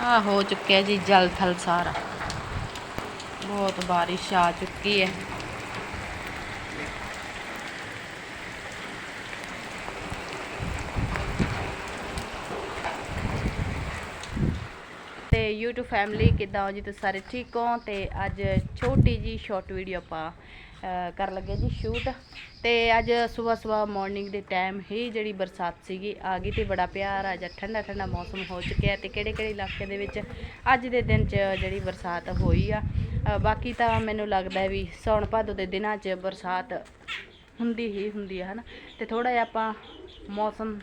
ਆ ਹੋ ਚੁੱਕਿਆ ਜੀ ਜਲ ਥਲ ਸਾਰਾ। ਬਹੁਤ ਬਾਰਿਸ਼ ਆ ਚੁੱਕੀ ਹੈ। YouTube ਫੈਮਿਲੀ ਕਿੱਦਾਂ ਹੋ ਜੀ? ਤੁਸੀਂ ਸਾਰੇ ਠੀਕ ਹੋ? ਤੇ ਅੱਜ ਛੋਟੀ ਜੀ ਸ਼ਾਰਟ ਵੀਡੀਓ ਆਪਾਂ ਅਹ, ਕਰਨ ਲੱਗੇ ਜੀ ਸ਼ੂਟ ਤੇ ਅੱਜ ਸਵੇਰ ਸਵੇਰ ਮਾਰਨਿੰਗ ਦੇ ਟਾਈਮ ਹੀ ਜਿਹੜੀ ਬਰਸਾਤ ਸੀਗੀ ਆ ਗਈ ਤੇ ਬੜਾ ਪਿਆਰਾ ਜਿਹਾ ਠੰਡਾ ਠੰਡਾ ਮੌਸਮ ਹੋ ਚੁੱਕਿਆ ਤੇ ਕਿਹੜੇ ਕਿਹੜੇ ਇਲਾਕੇ ਦੇ ਵਿੱਚ ਅੱਜ ਦੇ ਦਿਨ 'ਚ ਜਿਹੜੀ ਬਰਸਾਤ ਹੋਈ ਆ। ਬਾਕੀ ਤਾਂ ਮੈਨੂੰ ਲੱਗਦਾ ਵੀ ਸੌਣ ਭਾਦੋ ਦੇ ਦਿਨਾਂ 'ਚ ਬਰਸਾਤ ਹੁੰਦੀ ਹੀ ਹੁੰਦੀ ਆ ਹਨਾ? ਤੇ ਥੋੜਾ ਜਿਹਾ ਆਪਾਂ ਮੌਸਮ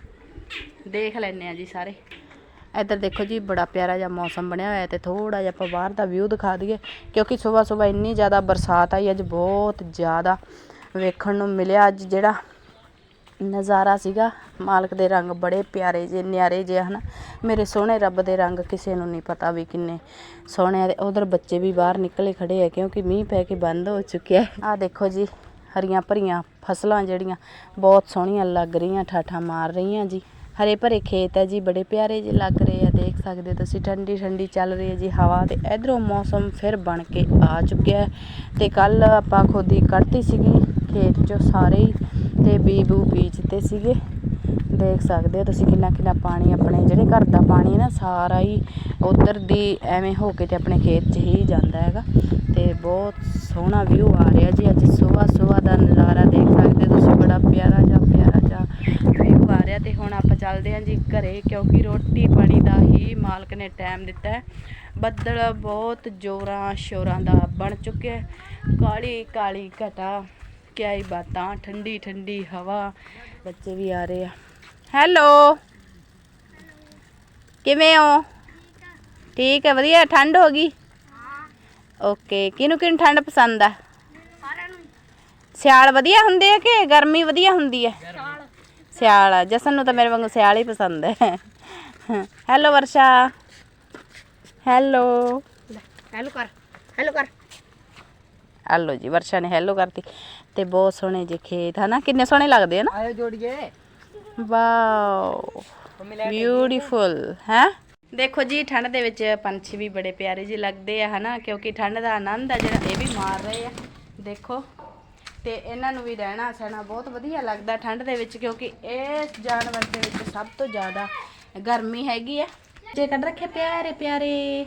ਦੇਖ ਲੈਨੇ ਆ ਜੀ ਸਾਰੇ। ਇੱਧਰ ਦੇਖੋ ਜੀ, ਬੜਾ ਪਿਆਰਾ ਜਿਹਾ ਮੌਸਮ ਬਣਿਆ ਹੋਇਆ ਤੇ ਥੋੜਾ ਜਿਹਾ ਆਪਾਂ ਬਾਹਰ ਦਾ ਵਿਊ ਦਿਖਾ ਦਈਏ, ਕਿਉਂਕਿ ਸਵੇਰ ਸਵੇਰ ਇੰਨੀ ਜ਼ਿਆਦਾ ਬਰਸਾਤ ਆਈ, ਅੱਜ ਬਹੁਤ ਜ਼ਿਆਦਾ ਵੇਖਣ ਨੂੰ ਮਿਲਿਆ। ਅੱਜ ਜਿਹੜਾ ਨਜ਼ਾਰਾ ਸੀਗਾ, ਮਾਲਕ ਦੇ ਰੰਗ ਬੜੇ ਪਿਆਰੇ ਜੇ ਨਿਆਰੇ ਜੇ ਹਨ। ਮੇਰੇ ਸੋਹਣੇ ਰੱਬ ਦੇ ਰੰਗ ਕਿਸੇ ਨੂੰ ਨਹੀਂ ਪਤਾ ਵੀ ਕਿੰਨੇ ਸੋਹਣੇ ਆ ਤੇ ਉਧਰ ਬੱਚੇ ਵੀ ਬਾਹਰ ਨਿਕਲੇ ਖੜੇ ਆ, ਕਿਉਂਕਿ ਮੀਂਹ ਪੈ ਕੇ ਬੰਦ ਹੋ ਚੁੱਕਿਆ ਆ ਦੇਖੋ ਜੀ, ਹਰੀਆਂ ਭਰੀਆਂ ਫਸਲਾਂ ਜਿਹੜੀਆਂ ਬਹੁਤ ਸੋਹਣੀਆਂ ਲੱਗ ਰਹੀਆਂ, ਠਾਠਾਂ ਮਾਰ ਰਹੀਆਂ ਜੀ। ਹਰੇ ਭਰੇ ਖੇਤ ਹੈ ਜੀ, ਬੜੇ ਪਿਆਰੇ ਜਿਹੇ ਲੱਗ ਰਹੇ ਆ, ਦੇਖ ਸਕਦੇ ਹੋ ਤੁਸੀਂ, ਠੰਡੀ ਠੰਡੀ ਚੱਲ ਰਹੀ ਹੈ ਜੀ ਹਵਾ ਤੇ ਇਧਰੋਂ ਮੌਸਮ ਫਿਰ ਬਣ ਕੇ ਆ ਚੁੱਕਿਆ ਹੈ। ਤੇ ਕੱਲ ਆਪਾਂ ਖੁਦ ਕੱਢਤੀ ਸੀਗੀ ਖੇਤ ਚੋਂ ਸਾਰੇ ਹੀ, ਤੇ ਬੀਬੂ ਬੀਜਤੇ ਸੀਗੇ। ਦੇਖ ਸਕਦੇ ਹੋ ਤੁਸੀਂ ਕਿੰਨਾ ਕਿੰਨਾ ਪਾਣੀ ਆਪਣੇ ਜਿਹੜੇ ਘਰ ਦਾ ਪਾਣੀ ਹੈ ਨਾ, ਸਾਰਾ ਹੀ ਉਧਰ ਦੀ ਐਵੇਂ ਹੋ ਕੇ ਤੇ ਆਪਣੇ ਖੇਤ 'ਚ ਹੀ ਜਾਂਦਾ ਹੈਗਾ। ਤੇ ਬਹੁਤ ਸੋਹਣਾ ਵਿਊ ਆ ਰਿਹਾ ਜੀ, ਅੱਜ ਸਵੇਰ ਸਵੇਰ ਦਾ ਨਜ਼ਾਰਾ ਦੇਖ ਸਕਦੇ ਹੋ ਤੁਸੀਂ, ਬੜਾ ਪਿਆਰਾ ਜਿਹਾ ਰਿਹਾ ਤੇ ਹੁਣ ਆਪਾਂ ਚੱਲਦੇ ਹਾਂ ਜੀ ਘਰੇ, ਕਿਉਂਕਿ ਰੋਟੀ ਪਾਣੀ ਦਾ ਹੀ ਮਾਲਕ ਨੇ ਟਾਈਮ ਦਿੱਤਾ ਬੱਦਲ ਬਹੁਤ ਜ਼ੋਰਾਂ ਸ਼ੋਰਾਂ ਦਾ ਬਣ ਚੁੱਕਿਆ ਕਾਲੀ ਕਾਲੀ ਘਟਾ ਕਿਆ ਹੀ ਬਾਤਾਂ, ਠੰਡੀ ਠੰਡੀ ਹਵਾ। ਬੱਚੇ ਵੀ ਆ ਰਹੇ ਆ। ਹੈਲੋ ਕਿਵੇਂ ਹੋ? ਠੀਕ ਹੈ, ਵਧੀਆ। ਠੰਡ ਹੋ ਗਈ? ਓਕੇ ਕਿਹਨੂੰ ਕਿਹਨੂੰ ਠੰਡ ਪਸੰਦ ਆ? ਸਿਆਲ ਵਧੀਆ ਹੁੰਦੇ ਆ ਕਿ ਗਰਮੀ ਵਧੀਆ ਹੁੰਦੀ ਹੈ? ਸਿਆਲ ਆ। ਜਸਨ ਨੂੰ ਤਾਂ ਮੇਰੇ ਵਾਂਗੂ ਸਿਆਲ ਹੀ ਪਸੰਦ ਹੈ। ਹੈਲੋ ਵਰਸ਼ਾ। ਹੈਲੋ ਹੈਲੋ ਕਰ ਹੈਲੋ ਕਰ। ਹੈਲੋ ਜੀ ਵਰਸ਼ਾ ਨੇ ਹੈਲੋ ਕਰਤੀ। ਤੇ ਬਹੁਤ ਸੋਹਣੇ ਜਿਹੇ ਖੇਤ ਹਨਾ? ਕਿੰਨੇ ਸੋਹਣੇ ਲੱਗਦੇ ਆ ਨਾ? ਆਇਓ ਜੋੜੀਏ। ਵਾਓ ਬਿਊਟੀਫੁਲ ਹੈ? ਦੇਖੋ ਜੀ ਠੰਡ ਦੇ ਵਿੱਚ ਪੰਛੀ ਵੀ ਬੜੇ ਪਿਆਰੇ ਜਿਹੇ ਲੱਗਦੇ ਆ ਹਨਾ? ਕਿਉਂਕਿ ਠੰਡ ਦਾ ਆਨੰਦ ਆ ਜਿਹੜਾ ਇਹ ਵੀ ਮਾਰ ਰਹੇ ਆ। ਦੇਖੋ। ਤੇ ਇਹਨਾਂ ਨੂੰ ਵੀ ਰਹਿਣਾ ਸਹਿਣਾ ਬਹੁਤ ਵਧੀਆ ਲੱਗਦਾ ਠੰਡ ਦੇ ਵਿੱਚ, ਕਿਉਂਕਿ ਇਸ ਜਾਨਵਰ ਦੇ ਵਿੱਚ ਸਭ ਤੋਂ ਜ਼ਿਆਦਾ ਗਰਮੀ ਹੈਗੀ ਆ। ਜੇ ਕੱਢ ਰੱਖੇ ਪਿਆਰੇ ਪਿਆਰੇ।